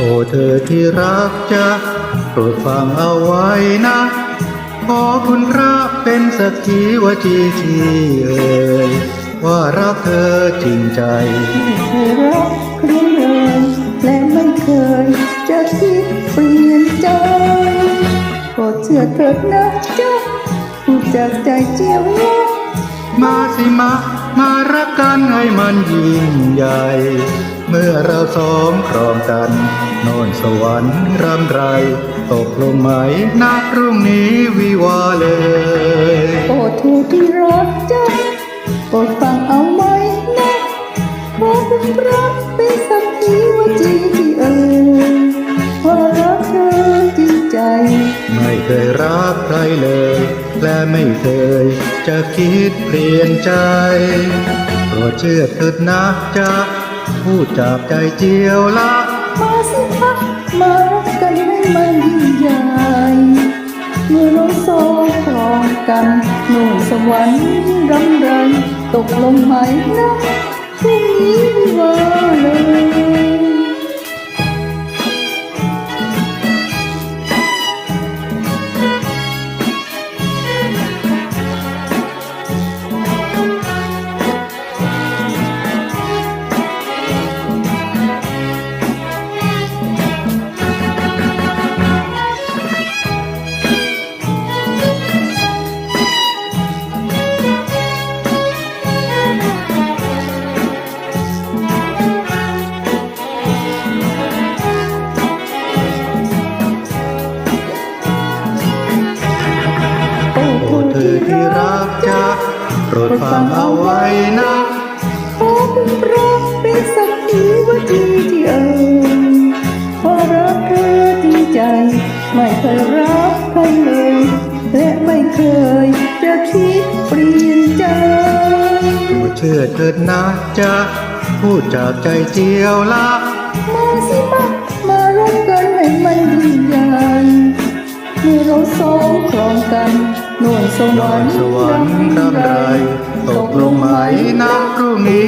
โอ้เธอที่รักจะโปรดฟังเอาไว้นะ ขอคุณพระเป็นสักขีวจีทีเอ่ยว่ารักเธอจริงใจเคยรักครเลยและไม่เคย จะคิดเปลี่ยนใจโปรดเชื่อเถิดนะจ๊ะพูดจากใจเจียวมาสิมามารักกันให้มันยิ่งใหญ่ เมื่อเราสองครองกัน โน่นสวรรค์รำไร ตกลงไหมนักพรุ่งนี้วิวาเลยโอ้เธอที่รักจ๊ะโปรดฟังเอาไว้นะขอคุณพระเป็นสักขีว่าจีที่เอ่ยว่ารักเธอจริงใจ ไม่เคยรักใครเลย และไม่เคยจะคิดเปลี่ยนใจโปรดเชื่อเถิดนะจ๊ะพูดจากใจเจียวละ มาสิคะมารักกันให้มันยิ่งใหญ่เมื่อน้องสองครองกันโน่นสวรรค์รำไรตกลงไหมนะพรุ่งนี้ว่าเลย อ้เธอที่รักจ๊ะโปรดฟังเอาไว้นะขอคุณพระเป็นสักขีวจีที่เอ่ยเพราะรักเธอจริงใจ ไม่เคยรักใครเลยและไม่เคยจะคิดเปลี่ยนใจโปรดเชื่อเถิดนะจ๊ะพูดจากใจเจียวละมาสิมามารักกันให้มันยิ่งใหญ่ คือเราสองครองกันน่นสวอรรค์สวรรค์รำไรตกลงไหมนักพรุ่งนี้